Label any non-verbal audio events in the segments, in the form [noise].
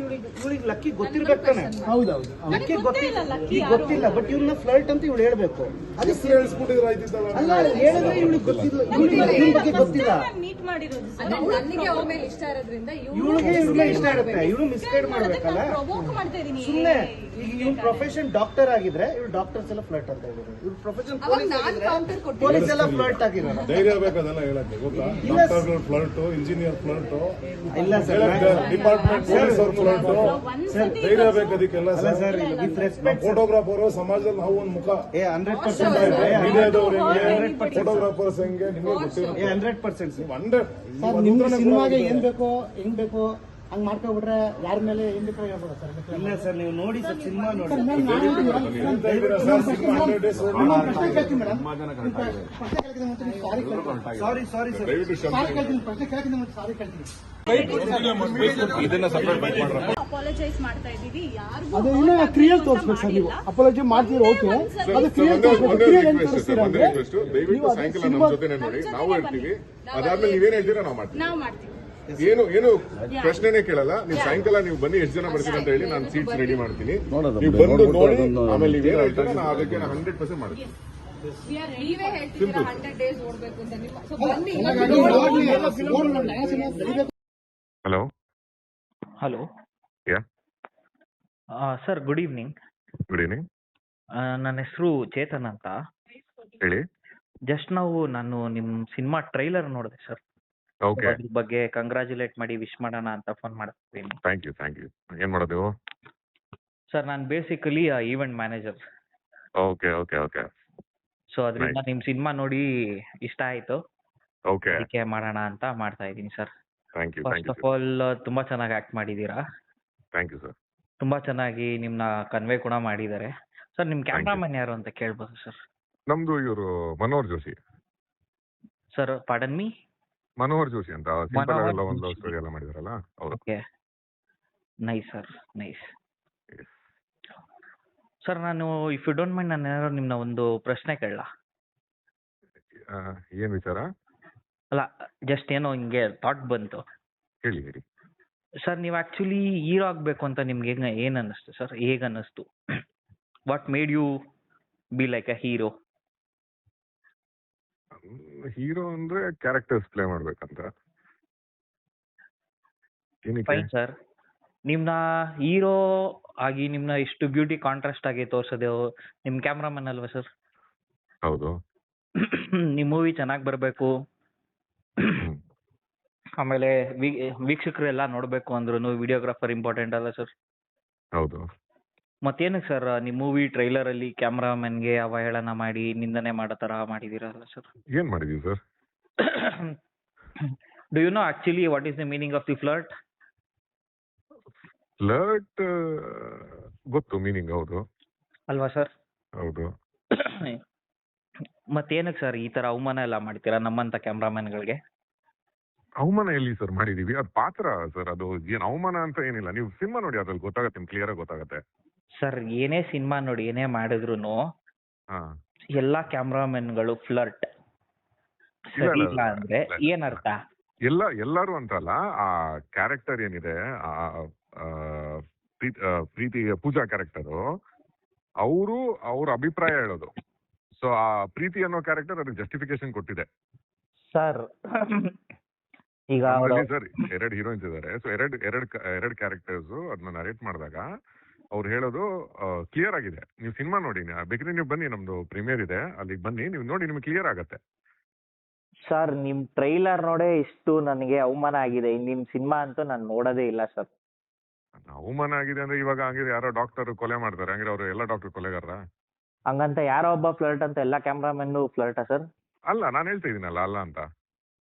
ಇವಳಿಗೆ ಇವಳಿಗೆ ಲಕ್ಕಿ ಗೊತ್ತಿರ್ಬೇಕು ತಾನೆ. ಹೌದೌದು. ಲಕ್ಕಿ ಗೊತ್ತಿಲ್ಲ ಈಗ ಗೊತ್ತಿಲ್ಲ ಬಟ್ ಇವ್ನ ಫ್ಲರ್ಟ್ ಅಂತ ಇವಳು ಹೇಳ್ಬೇಕು. ಅದು ಅಲ್ಲ ಹೇಳಿದ್ರೆ ಇವಳಿಗೆ ಗೊತ್ತಿಲ್ಲ. ಇವಳಿಗೆ ಬಗ್ಗೆ ಗೊತ್ತಿಲ್ಲ. ಮೀಟ್ ಮಾಡಿರೋದು ನನಗೆ ಮೇಲೆ ಇಷ್ಟ ಇರೋದ್ರಿಂದ ಇವಳಿಗೆ ಇವ್ನ ಇಷ್ಟ ಇರುತ್ತೆ. ಇವಳು ಮಿಸ್ಗೈಡ್ ಮಾಡ್ಬೇಕಲ್ಲ? ಪ್ರೊವೋಕ್ ಮಾಡ್ತಾ ಇದೀನಿ. ಸುಮ್ಮನೆ ಈಗ ಇವ್ನ ಪ್ರೊಫೆಷನ್ ಡಾಕ್ಟರ್ ಆಗಿದ್ರೆ ಇವ್ರು ಡಾಕ್ಟರ್ಸ್ ಎಲ್ಲ ಫ್ಲರ್ಟ್ ಅಂತ ಇದ್ದಾರೆ ಇವ್ರ ಪ್ರೊಫೆಷನ್ ಪೊಲೀಸ್ ಎಲ್ಲ ಫ್ಲರ್ಟ್ ಆಗಿರೋದು ಧೈರ್ಯ ಬೇಕದೆಲ್ಲ ಹೇಳಕ್ಕೆ ಗೊತ್ತಾ? ಇಲ್ಲ ಡಾಕ್ಟರ್ಗಳು ಫ್ಲರ್ಟ್ ಇಂಜಿನಿಯರ್ ಫ್ಲರ್ಟ್ ಇಲ್ಲ ಸರ್ ಡಿಪಾರ್ಟ್ಮೆಂಟ್ ಧೈರ್ಯ ಬೇಕು ಅದಕ್ಕೆಲ್ಲ ಸರ್ ವಿತ್ ರೆಸ್ಪೆಕ್ಟ್ ಫೋಟೋಗ್ರಾಫರ್ ಸಮಾಜದಲ್ಲಿ ನಾವು ಒಂದು ಮುಖ ಏ ಹಂಡ್ರೆಡ್ ಪರ್ಸೆಂಟ್ ಮೀಡಿಯಾದವ್ರು ಹೆಂಗೆ? ಫೋಟೋಗ್ರಾಫರ್ಸ್ ಹೆಂಗೆ? ನಿಮ್ಗೆ ಹಂಡ್ರೆಡ್ ಪರ್ಸೆಂಟ್ ಹಂಡ್ರೆಡ್ ನಿಮ್ಗೆ ಸಿನಿಮಾಗೆ ಏನ್ ಬೇಕೋ ಹೆಂಗ್ ಬೇಕೋ ಹಂಗ್ ಮಾಡ್ಕೊಬಿಟ್ರೆ ಯಾರ ಮೇಲೆ ಹೇಳ್ಬೋದು ಸರ್? ಇಲ್ಲ ಸರ್ ನೀವು ನೋಡಿ ಸರ್ ಸಿನಿಮಾ ನೋಡಿ. ಹಂಡ್ರೆಡ್ ಡೇಸ್ ಪ್ರಶ್ನೆ ಕೇಳ್ತೀನಿ ಮೇಡಮ್. ಪ್ರಶ್ನೆ ಕೇಳ್ತೀನಿ ಮತ್ತೆ ನೀವು ಸಾರಿ ಕೇಳ್ತೀನಿ. Sorry sorry sir. ದಯವಿಟ್ಟು ಕ್ಷಮೆ ಸಾರಿ ಕೇಳ್ತೀನಿ ಪ್ರಶ್ನೆ ಕೇಳ್ತೀನಿ ಮತ್ತೆ ಸಾರಿ ಕೇಳ್ತೀನಿ. ಅಪಾಲಜೈಸ್ ಮಾಡ್ತಾ ಇದೀವಿ ಯಾರಿಗೂ ಅದು ಇನ್ನ ಕ್ರಿಯಲ್ ತೋರಿಸ್ಬೇಕು ಸರ್ ನೀವು. ಅಪಾಲಜಿ ಮಾಡ್ತೀರಿ? ಓಕೆ ಅದು ಕ್ರಿಯಲ್ ತೋರಿಸ್ಬೇಕು. ಕ್ರಿಯಲ್ ಏನ್ ದಯವಿಟ್ಟು ನೀವು ಸಾಯಂಕಾಲ ನಮ್ಮ ನೋಡಿ. ನಾವು ಹೇಳ್ತೀವಿ ಅದಾದ್ಮೇಲೆ ನೀವೇನ್ ಹೇಳ್ತೀರಾ ನಾವು ಮಾಡ್ತೀವಿ. ನಾವು ಮಾಡ್ತೀವಿ. ಏನು ಏನು ಪ್ರಶ್ನೆನೇ ಕೇಳಲ್ಲ. ನೀವು ಸಾಯಂಕಾಲ ನೀವು ಬನ್ನಿ ಎಷ್ಟು ಜನ ಬರ್ತೀರಿ ಅಂತ ಹೇಳಿ ನಾನು ಸೀಟ್ಸ್ ರೆಡಿ ಮಾಡ್ತೀನಿ. ನೀವು ಬಂದು ನೋಡಿ ಆಮೇಲೆ ನೀವೇನ್ ಹೇಳ್ತೀರಾ? ನಾನು ಅದಕ್ಕೆ ಹಂಡ್ರೆಡ್ ಪರ್ಸೆಂಟ್ ಮಾಡ್ತೀನಿ. Hello hello. Sir good evening good evening ನನ್ನ ಹೆಸರು ಚೇತನ್ ಅಂತ. ಹೇಳಿ. ಜಸ್ಟ್ ನಾವು ನಾನು ನಿಮ್ಮ ಸಿನಿಮಾ ಟ್ರೈಲರ್ ನೋಡಿದೆ ಸರ್ ಓಕೆ ಅದ್ರ ಬಗ್ಗೆ ಕಂಗ್ರಾಚ್ಯುಲೇಟ್ ಮಾಡಿ ವಿಶ್ ಮಾಡೋಣ ಅಂತ ಫೋನ್ ಮಾಡ್ತೀನಿ ಥ್ಯಾಂಕ್ ಯು ಥ್ಯಾಂಕ್ ಯು ಏನ್ ಮಾಡೋದು? ಸರ್ ನಾನು basically event manager okay okay okay so ಅದರಿಂದ ನಿಮ್ಮ ಸಿನಿಮಾ ನೋಡಿ ಇಷ್ಟ ಆಯ್ತು. ಓಕೆ ಅದಕ್ಕೆ ಮಾಡೋಣ ಅಂತ ಮಾಡ್ತಾ ಇದ್ದೀನಿ sir thank you first of all ತುಂಬಾ ಚೆನ್ನಾಗಿ ಆಕ್ಟ್ ಮಾಡಿದ್ದೀರಾ? ಥ್ಯಾಂಕ್ ಯು ಸರ್ ತುಂಬಾ ಚೆನ್ನಾಗಿ ನಿಮ್ನ ಕನ್ವೆ ಕೂಡ ಮಾಡಿದ್ದಾರೆ. ಸರ್ ನಿಮ್ಮ ಕ್ಯಾಮೆರಾ ಕ್ಯಾಮ್ರಾಮನ್ ಯಾರು ಅಂತ ಕೇಳ್ಬೋದು ಸರ್ ನಮ್ದು ಇವರು Manohar Joshi. Sir pardon me Manohar Joshi ಅಂತ ಸಿಂಪಲ್ ಒಂದು ಸ್ಟೋರಿ ಎಲ್ಲ ಮಾಡಿದಾರಲ್ಲ? ಹೌದು. Okay. Nice sir nice sir ನಾನು ಇಫ್ ಯು ಡೋಂಟ್ ಮೈಂಡ್ ನಾನು ಏನಾದ್ರು ನಿಮ್ನ ಒಂದು ಪ್ರಶ್ನೆ ಕೇಳಲ್ಲ ಏನ್ ವಿಚಾರ? ಅಲ್ಲ ಜಸ್ಟ್ ಏನೋ ಹಿಂಗೆ ಥಾಟ್ ಬಂತು. ಹೇಳಿ ಹೇಳಿ. ಸರ್ ನೀವು ಆಕ್ಚುಲಿ ಹೀರೋ ಆಗಬೇಕು ಅಂತ ನಿಮ್ಗೆ ಹೆಂಗ ಏನ್ ಅನ್ನಿಸ್ತು? ಸರ್ ಹೇಗೆ ಅನ್ನಿಸ್ತು? What made you be like a hero hero ಅಂದ್ರೆ ಕ್ಯಾರೆಕ್ಟರ್ಸ್ ಪ್ಲೇ ಮಾಡ್ಬೇಕಂತ. ಫೈನ್ ಸರ್ ನಿಮ್ನ ಹೀರೋ ಆಗಿ ನಿಮ್ನ ಇಷ್ಟು ಬ್ಯೂಟಿ ಕಾಂಟ್ರಾಸ್ಟ್ ಆಗಿ ತೋರ್ಸೋದು ನಿಮ್ ಕ್ಯಾಮ್ರಾಮನ್ ಅಲ್ವಾ ಸರ್ ಹೌದು. ನಿಮ್ ಮೂವಿ ಚೆನ್ನಾಗಿ ಬರಬೇಕು. ಆಮೇಲೆ ವೀಕ್ಷಕರೆಲ್ಲ ನೋಡ್ಬೇಕು ಅಂದ್ರೂ ವಿಡಿಯೋಗ್ರಾಫರ್ ಇಂಪಾರ್ಟೆಂಟ್ ಅಲ್ಲ ಸರ್ ಹೌದು. ಮತ್ತೇನಕ್ಕೆ ಸರ್ ನಿಮ್ಮ ಮೂವಿ ಟ್ರೈಲರ್ ಅಲ್ಲಿ ಕ್ಯಾಮ್ರಾಮನ್ಗೆ ಅವಹೇಳನ ಮಾಡಿ ನಿಂದನೆ ಮಾಡೋ ತರ ಮಾಡಿದಿರಲ್ಲ ಸರ್ ಏನ್ ಮಾಡಿದೀವಿ sir do you know actually what is the meaning of the flirt flirt ಗೊತ್ತು ಮೀನಿಂಗ್ ಹೌದು. ಅಲ್ವಾ ಸರ್ ಹೌದು. [coughs] ಮತ್ತೇನಕ್ಕೆ ಸರ್ ಈ ತರ ಅವಮಾನ ಎಲ್ಲ ಮಾಡ್ತೀರಾ ನಮ್ಮಂತ ಕ್ಯಾಮ್ರಾಮನ್ಗಳಿಗೆ ಅವಮಾನ ಎಲ್ಲಿ ಸರ್ ಮಾಡಿದೀವಿ? ಅದು ಪಾತ್ರ ಸರ್ ಅದು ಏನ್ ಅವಮಾನ ಅಂತ ಏನಿಲ್ಲ. ನೀವು ಸಿನಿಮಾ ನೋಡಿ ಅದ್ರಲ್ಲಿ ಗೊತ್ತಾಗತ್ತೆ ನಿಮ್ಗೆ ಕ್ಲಿಯರ್ ಆಗಿ ಗೊತ್ತಾಗತ್ತೆ. ಸರ್ ಏನೇ ಸಿನಿಮಾ ನೋಡಿ ಏನೇ ಮಾಡಿದ್ರು ಹಾ. ಎಲ್ಲಾ ಕ್ಯಾಮ್ರಾಮನ್ಗಳು ಫ್ಲರ್ಟ್. ಸರಿ ಇಲ್ಲ, ಅಂದ್ರೆ. ಏನರ್ಥ? ಎಲ್ಲ ಎಲ್ಲಾರು ಅಂತಲ್ಲ ಆ ಕ್ಯಾರೆಕ್ಟರ್ ಏನಿದೆ ಆ ಆ, ಪ್ರೀತ್- ಆ, ಪ್ರೀತಿ ಪೂಜಾ ಕ್ಯಾರೆಕ್ಟರ್ ಅವರು ಅವ್ರ ಅಭಿಪ್ರಾಯ ಹೇಳೋದು. ಸೊ ಆ ಪ್ರೀತಿ ಅನ್ನೋ ಕ್ಯಾರೆಕ್ಟರ್ ಅದಕ್ಕೆ ಜಸ್ಟಿಫಿಕೇಶನ್ ಕೊಟ್ಟಿದೆ. ಸರ್ ಈಗ ಸರ್ ಎರಡು ಹೀರೋಯಿನ್ಸ್ ಇದಾರೆ. ಸೊ ಎರಡ್ ಎರಡ್ ಎರಡ್ ಕ್ಯಾರೆಕ್ಟರ್ಸ್ ಅದನ್ನ ನರೇಟ್ ಮಾಡಿದಾಗ ಅವ್ರು ಹೇಳೋದು ಕ್ಲಿಯರ್ ಆಗಿದೆ. ನೀವು ಸಿನಿಮಾ ನೋಡಿ ಬೇಕ್ರಿ ನೀವು ಬನ್ನಿ ನಮ್ದು ಪ್ರೀಮಿಯರ್ ಇದೆ. ಅಲ್ಲಿಗೆ ಬನ್ನಿ ನೀವು ನೋಡಿ ನಿಮ್ಗೆ ಕ್ಲಿಯರ್ ಆಗತ್ತೆ. ಸರ್ ನಿಮ್ ಟ್ರೈಲರ್ ನೋಡೇ ಇಷ್ಟು ನನಗೆ ಅವಮಾನ ಆಗಿದೆ. ನಿಮ್ ಸಿನಿಮಾ ಅಂತೂ ನಾನು ನೋಡೋದೇ ಇಲ್ಲ ಸರ್ ಅವಮಾನ ಆಗಿದೆ ಅಂದ್ರೆ ಇವಾಗ ಹಂಗಿದ್ರೆ ಯಾರೋ ಡಾಕ್ಟರ್ ಕೊಲೆ ಮಾಡ್ತಾರೆ. ಹಂಗಿದ್ರೆ ಅವರು ಎಲ್ಲ ಡಾಕ್ಟರ್ ಕೊಲೆಗಾರ ಹಂಗಂತ ಯಾರೋ ಒಬ್ಬ ಫ್ಲರ್ಟ್ ಅಂತ ಎಲ್ಲಾ ಕ್ಯಾಮ್ರಾಮನ್ ಫ್ಲರ್ಟಾ ಸರ್ ಅಲ್ಲ ನಾನು ಹೇಳ್ತಾ ಇದೀನಲ್ಲ ಅಲ್ಲ ಅಂತ.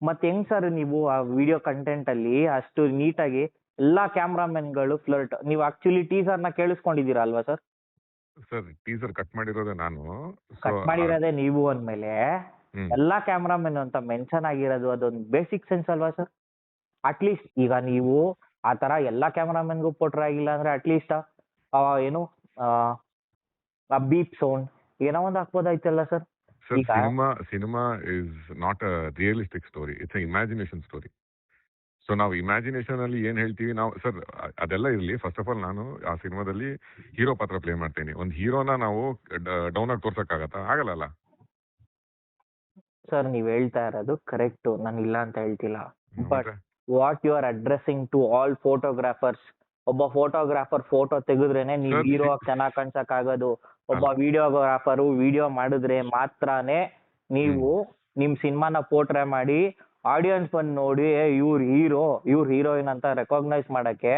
ಮತ್ ಹೆಂಗ್ ಸರ್ ನೀವು ಆ ವಿಡಿಯೋ ಕಂಟೆಂಟ್ ಅಲ್ಲಿ ಅಷ್ಟು ನೀಟಾಗಿ ಎಲ್ಲಾ ಕ್ಯಾಮ್ರಾಮನ್ಗಳು ಫ್ಲರ್ಟ್ ನೀವು ಆಕ್ಚುಲಿ ಟೀಸರ್ನ ಕೇಳಿಸ್ಕೊಂಡಿದ್ದೀರಾ ಅಲ್ವಾ ಸರ್ ಸರ್ ಟೀಸರ್ ಕಟ್ ಮಾಡಿರೋದೇ ನಾನು. So, ಕಟ್ ಮಾಡಿರೋದೇ ನೀವು ಅಂದ್ಮೇಲೆ ಹ್ಮ್. ಎಲ್ಲಾ ಕ್ಯಾಮ್ರಾಮನ್ ಅಂತ ಮೆನ್ಷನ್ ಆಗಿರೋದು ಅದೊಂದು ಬೇಸಿಕ್ ಸೆನ್ಸ್ ಅಲ್ವಾ ಸರ್ ಅಟ್ಲೀಸ್ಟ್ ಈಗ ನೀವು ಆ ತರ ಎಲ್ಲಾ ಕ್ಯಾಮ್ರಾಮನ್ಗೂ ಕೊಟ್ರೆ ಆಗಿಲ್ಲ ಅಂದ್ರೆ ಅಟ್ಲೀಸ್ಟ್ ಏನು ಆ ಬೀಪ್ ಸೌಂಡ್ ಏನೋ ಒಂದು ಹಾಕ್ಬೋದಾಯ್ತಲ್ಲ sir sir cinema cinema is not a realistic story it's a imagination story so ನಾವು ಇಮ್ಯಾಜಿನೇಷನ್ ಅಲ್ಲಿ ಏನ್ ಹೇಳ್ತೀವಿ ನಾವು ಸರ್ ಅದೆಲ್ಲ ಇರಲಿ. ಫಸ್ಟ್ ಆಫ್ ಆಲ್ ನಾನು ಆ ಸಿನಿಮಾದಲ್ಲಿ ಹೀರೋ ಪಾತ್ರ ಪ್ಲೇ ಮಾಡ್ತೇನೆ. ಒಂದು ಹೀರೋನ ನಾವು ಡೌನ್ ಆಗಿ ತೋರ್ಸಕ್ಕಾಗತ್ತಾ? ಆಗಲ್ಲ ಸರ್ ನೀವ್ ಹೇಳ್ತಾ ಇರೋದು ಕರೆಕ್ಟ್ ನಾನು ಇಲ್ಲ ಅಂತ ಹೇಳ್ತಿಲ್ಲ. But what you are addressing to all photographers ಒಬ್ಬ ಫೋಟೋಗ್ರಾಫರ್ ಫೋಟೋ ತೆಗೆದ್ರೇನೆ ನೀವು ಹೀರೋ ಚೆನ್ನಾಗಿ ಕಾಣ್ಸಕ್ ಆಗೋದು ಒಬ್ಬ ವಿಡಿಯೋಗ್ರಾಫರು ವಿಡಿಯೋ ಮಾಡಿದ್ರೆ ಮಾತ್ರನೇ ನೀವು ನಿಮ್ ಸಿನಿಮಾನ ಪೋಟ್ರೆ ಮಾಡಿ ಆಡಿಯನ್ಸ್ ಬಂದ್ ನೋಡಿ ಇವ್ರ ಹೀರೋ ಇವ್ರ ಹೀರೋಯಿನ್ ಅಂತ ರೆಕಾಗ್ನೈಸ್ ಮಾಡಕ್ಕೆ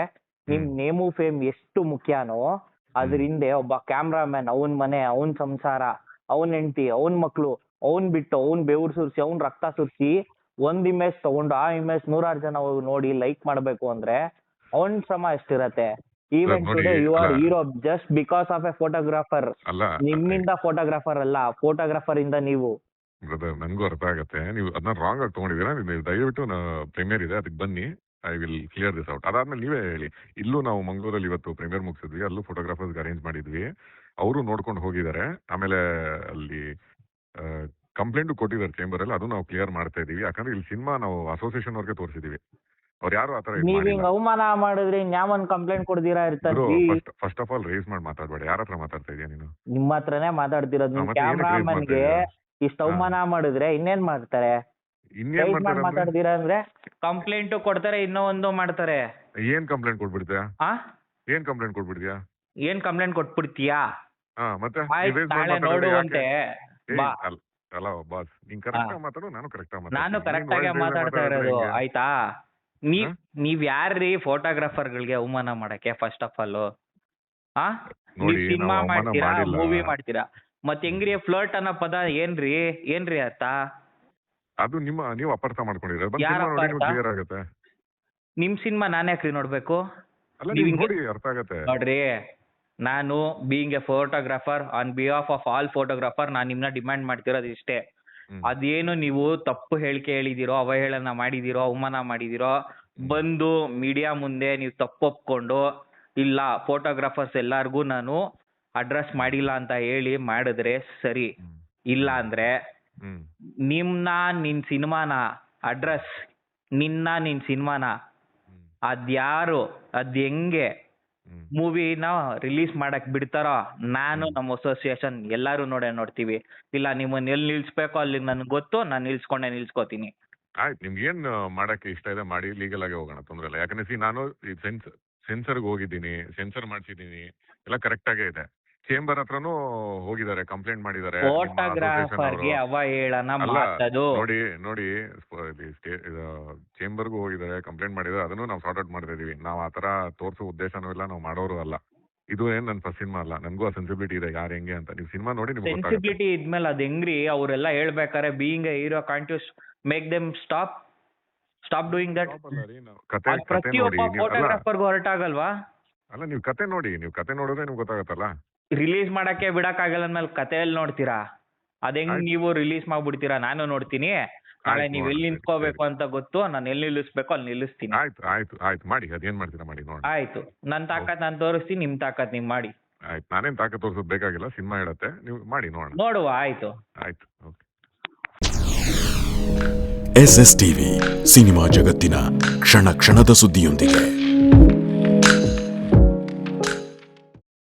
ನಿಮ್. ನೇಮು ಫೇಮ್ ಎಷ್ಟು ಮುಖ್ಯನೋ ಅದ್ರ ಹಿಂದೆ ಒಬ್ಬ ಕ್ಯಾಮ್ರಾಮನ್ ಅವನ್ ಮನೆ ಅವನ್ ಸಂಸಾರ ಅವನ್ ಹೆಂಡತಿ ಅವನ್ ಮಕ್ಳು ಅವನ್ ಬಿಟ್ಟು ಅವನ್ ಬೆವ್ರು ಸುರ್ಸಿ ಅವ್ನ್ ರಕ್ತ ಸುರ್ಸಿ ಒಂದ್ ಇಮೇಜ್ ತಗೊಂಡು ಆ ಇಮೇಜ್ ನೂರಾರು ಜನ ನೋಡಿ ಲೈಕ್ ಮಾಡ್ಬೇಕು ಅಂದ್ರೆ ಅವನ್ ಶ್ರಮ ಎಷ್ಟಿರತ್ತೆ? Even today you are. Hero just because of a photographer ಅಲ್ಲ ನಿಮ್ಮಿಂದ ಫೋಟೋಗ್ರಾಫರ್ ಅಲ್ಲ ಫೋಟೋಗ್ರಾಫರ್ ಇಂದ ನೀವು. ಬ್ರದರ್ ನನಗೂ ಅರ್ಥ ಆಗತ್ತೆ. ನೀವು ಅದನ್ನ ರಾಂಗ್ ಆಗಿ ತಗೊಂಡಿದ್ದೀರಾ? ನೀವು ದಯವಿಟ್ಟು ಪ್ರೀಮಿಯರ್ ಇದೆ ಅದಕ್ಕೆ ಬನ್ನಿ. I will clear this out ಅದಾದ್ಮೇಲೆ ನೀವೇ ಹೇಳಿ. ಇಲ್ಲೂ ನಾವು ಮಂಗಳೂರಲ್ಲಿ ಇವತ್ತು ಪ್ರೀಮಿಯರ್ ಮುಗಿಸಿದ್ವಿ ಅಲ್ಲೂ ಫೋಟೋಗ್ರಾಫರ್ಸ್ ಅರೇಂಜ್ ಮಾಡಿದ್ವಿ. ಅವರು ನೋಡ್ಕೊಂಡು ಹೋಗಿದ್ದಾರೆ. ಆಮೇಲೆ ಅಲ್ಲಿ ಕಂಪ್ಲೇಂಟ್ ಕೊಟ್ಟಿದ್ದಾರೆ ಚೇಂಬರ್ ಅಲ್ಲಿ ಅದು ನಾವು ಕ್ಲಿಯರ್ ಮಾಡ್ತಾ ಇದೀವಿ ಯಾಕಂದ್ರೆ ಇಲ್ಲಿ ಸಿನಿಮಾ ನಾವು ಅಸೋಸಿಯೇಷನ್ ಅವ್ರಿಗೆ ತೋರಿಸಿದೀವಿ ಅವ್ರು ಯಾರು ಆತರ ನೀವ್ ಹಿಂಗ್ ಅವಮಾನ ಮಾಡಿದ್ರೆ ನ್ಯಾಮನ್ ಕಂಪ್ಲೇಂಟ್ ಕೊಡ್ದಿರಾ ಇರ್ತಾರೆ? ಫಸ್ಟ್ ಆಫ್ ಆಲ್ ರೇಸ್ ಮಾಡಿ ಮಾತಾಡ್ಬೇಡ. ಯಾರ ಹತ್ರ ಮಾತಾಡ್ತಾ ಇದೀಯ ನೀನು? ನಿಮ್ಮ ಹತ್ರನೇ ಮಾತಾಡ್ತಿರೋದು ನಿಮ್ ಕ್ಯಾಮ್ರಾಮನ್ಗೆ ಇಷ್ಟ ಅವಮಾನ ಮಾಡಿದ್ರೆ ಇನ್ನೇನ್ ಮಾಡ್ತಾರೆ? ಇನ್ನೇನ್ ಮಾಡ್ತಾರೆ ಅಂದ್ರೆ? ಮಾತಾಡ್ತೀರಾ ಅಂದ್ರೆ? ಕಂಪ್ಲೇಂಟ್ ಕೊಡ್ತಾರೆ ಇನ್ನೂ ಒಂದು ಮಾಡ್ತಾರೆ. ಏನ್ ಕಂಪ್ಲೇಂಟ್ ಕೊಟ್ಬಿಡ್ತೀಯಾ? ಏನ್ ಕಂಪ್ಲೇಂಟ್ ಕೊಟ್ಬಿಡ್ತೀಯಾ? ಏನ್ ಕಂಪ್ಲೇಂಟ್ ಕೊಟ್ಬಿಡ್ತೀಯಾ? ಹಾ ಮತ್ತೆ ನೋಡುವಂತೆ. ಅಲ್ಲ ಬಾಸ್ ನೀನ್ ಕರೆಕ್ಟ್. ಮಾತಾಡು ನಾನು ಕರೆಕ್ಟ್ ನಾನು ಕರೆಕ್ಟ್ ಆಗಿ ಮಾತಾಡ್ತಾ ಇರೋದು ಆಯ್ತಾ? ನೀವ್? ನೀವ್ ಯಾರ್ರಿ ಫೋಟೋಗ್ರಾಫರ್ ಗಳಿಗೆ ಅವಮಾನ ಮಾಡಕ್ಕೆ ಫಸ್ಟ್ ಆಫ್ ಆಲ್ ಆ? ನೀವ್ ನೋಡಿ ಸಿನಿಮಾ ನಾವು ಅವಮಾನ ಮಾಡ್ತೀರಾ ಮಾಡಿಲ್ಲ. ಮೂವಿ ಮಾಡ್ತೀರಾ? ಮತ್ ಹೆಂಗ್ರಿ ಫ್ಲರ್ಟ್ ಅನ್ನೋ ಪದ ಏನ್ರಿ? ಏನ್ರಿ ಅರ್ಥ? ಅದು ನಿಮ್ಮ ನೀವು ಅಪಾರ್ಥ ಮಾಡ್ಕೊಂಡಿದ್ರೆ ಬಂದ್ ಯಾರ್ ಸಿನಿಮಾ ನೋಡಿ ಅಪಾರ್ಥ? ಕ್ಲಿಯರ್ ಆಗುತ್ತೆ. ನಿಮ್ ಸಿನಿಮಾ ನಾನ್ ಯಾಕ್ರಿ ನೋಡ್ಬೇಕು? ಅಲ್ಲ ನೀವ್ ನೀವು ಹಿಂಗೆ- ನೋಡಿ ಅರ್ಥ ಆಗತ್ತೆ. ನೋಡ್ರಿ ನಾನು being a photographer on behalf of all photographer ನಾನು ನಿಮ್ನ ಡಿಮ್ಯಾಂಡ್ ಮಾಡ್ತಿರೋದು ಇಷ್ಟೇ. ಅದೇನು ನೀವು ತಪ್ಪು ಹೇಳಿಕೆ ಹೇಳಿದಿರೋ ಅವಹೇಳನ ಮಾಡಿದಿರೋ ಅವಮಾನ ಮಾಡಿದಿರೋ ಬಂದು ಮೀಡಿಯಾ ಮುಂದೆ ನೀವು ತಪ್ಪು ಒಪ್ಕೊಂಡು ಇಲ್ಲ ಫೋಟೋಗ್ರಾಫರ್ಸ್ ಎಲ್ಲಾರ್ಗೂ ನಾನು ಅಡ್ರೆಸ್ ಮಾಡಿಲ್ಲ ಅಂತ ಹೇಳಿ ಮಾಡಿದ್ರೆ ಸರಿ. ಇಲ್ಲ ಅಂದ್ರೆ ನಿಮ್ನ ನಿನ್ ಸಿನಿಮಾನ ಅಡ್ರೆಸ್ ನಿನ್ನ ನಿನ್ ಸಿನಿಮಾನ. ಅದ್ಯಾರು ಅದ್ ಹೆಂಗೆ. ಮೂವಿನ ರಿಲೀಸ್ ಮಾಡಕ್ ಬಿಡ್ತಾರೋ? ನಾನು, ನಮ್ಮ ಅಸೋಸಿಯೇಷನ್ ಎಲ್ಲಾರು ನೋಡೇ ನೋಡ್ತೀವಿ. ಇಲ್ಲ ನಿಮ್ಮನ್ನ ಎಲ್ಲಿ ನಿಲ್ಸ್ಬೇಕೋ ಅಲ್ಲಿ ನನ್ಗೆ ಗೊತ್ತು, ನಾನು ನಿಲ್ಸ್ಕೊಂಡೆ ನಿಲ್ಸ್ಕೊತೀನಿ. ಆಯ್ತು ನಿಮ್ಗೆ ಏನ್ ಮಾಡಕ್ಕೆ ಇಷ್ಟ ಇದೆ ಮಾಡಿ ಲೀಗಲ್ ಆಗಿ ಹೋಗೋಣ, ತೊಂದ್ರೆ ಇಲ್ಲ. ಯಾಕಂದ್ರೆ ಸಿ ನಾನು ಸೆನ್ಸರ್ ಸೆನ್ಸರ್ಗೆ ಹೋಗಿದ್ದೀನಿ ಸೆನ್ಸರ್ ಮಾಡ್ಸಿದ್ದೀನಿ, ಎಲ್ಲ ಕರೆಕ್ಟ್ ಆಗೇ ಇದೆ. ಚೇಂಬರ್ ಹತ್ರನೂ ಹೋಗಿದ್ದಾರೆ ಕಂಪ್ಲೇಂಟ್ ಮಾಡಿದ್ದಾರೆ ಫೋಟೋಗ್ರಾಫರ್ಗೆ. ಅವಹೇಳನ ನೋಡಿ ನೋಡಿ ಚೇಂಬರ್ಗೂ ಹೋಗಿದ್ದಾರೆ ಕಂಪ್ಲೇಂಟ್ ಮಾಡಿದ್ದಾರೆ ಅದನ್ನು ನಾವು ಸಾರ್ಟ್ ಔಟ್ ಮಾಡ್ತಾ ಇದೀವಿ. ನಾವು ಆತರ ತೋರ್ಸೋ ಉದ್ದೇಶನೂ ಇಲ್ಲ ನಾವು ಮಾಡೋರು ಅಲ್ಲ. ಇದು ಏನ್ ನನ್ ಫಸ್ಟ್ ಸಿನಿಮಾ ಅಲ್ಲ? ನನಗೂ ಆ ಸೆನ್ಸಿಬಿಲಿಟಿ ಇದೆ ಯಾರು ಹೆಂಗೆ ಅಂತ. ನೀವು ಸಿನಿಮಾ ನೋಡಿ ನಿಮ್ಗೆ ಸೆನ್ಸಿಬಿಲಿಟಿ ಇದ್ಮೇಲೆ ಅದ್ ಹೆಂಗ್ರಿ? ಅವರೆಲ್ಲ ಹೇಳ್ಬೇಕಾರೆ being a hero continues make them stop stop doing that ಪ್ರತಿಯೊಬ್ಬ ಫೋಟೋಗ್ರಾಫರ್ಗೂ ಹೊರಟಾಗಲ್ವಾ? ಅಲ್ಲ ನೀವು ಕತೆ ನೋಡಿ ನೀವು ಕತೆ ನೋಡಿದ್ರೆ ನಿಮ್ಗೆ ಗೊತ್ತಾಗತ್ತಲ್ಲ? ರಿಲೀಸ್ ಮಾಡಕ್ಕೆ ಬಿಡಕ್ಕಾಗಲ್ಲ ಅಂದ್ಮೇಲೆ ಕಥೆಯಲ್ಲಿ ನೋಡ್ತೀರಾ? ಅದ್ ಹೆಂಗ್. ನೀವು ರಿಲೀಸ್ ಮಾಡ್ಬಿಡ್ತೀರಾ? ನಾನು ನೋಡ್ತೀನಿ. ನಾಳೆ ನೀವ್ ಎಲ್ಲಿ ನಿಲ್ಸ್ಕೋಬೇಕು ನಿಂತ್ಕೋಬೇಕು ಅಂತ ಗೊತ್ತು ನಾನು ಎಲ್ಲಿ ನಿಲ್ಲಿಸ್ಬೇಕು ಅಲ್ಲಿ ನಿಲ್ಲಿಸ್ತೀನಿ. ಆಯ್ತು ಆಯ್ತು ಆಯ್ತು. ಮಾಡಿ ಅದೇನ್ ಮಾಡ್ತೀರಾ ಮಾಡಿ ನೋಡಿ ಆಯ್ತು. ನನ್ ತಾಕತ್ ನಾನು ತೋರಿಸ್ತೀನಿ ನಿಮ್ ತಾಕತ್ ನೀವ್ ಮಾಡಿ. ಆಯ್ತು. ನಾನೇನ್ ತಾಕತ್ ತೋರಿಸೋದು ಬೇಕಾಗಿಲ್ಲ ಸಿನಿಮಾ ಹೇಳತ್ತೆ. ನೀವು ಮಾಡಿ ನೋಡೋಣ. ನೋಡುವ ಆಯ್ತು. ಆಯ್ತು okay. S S TV cinema ಜಗತ್ತಿನ ಕ್ಷಣ ಕ್ಷಣದ ಸುದ್ದಿಯೊಂದಿಗೆ.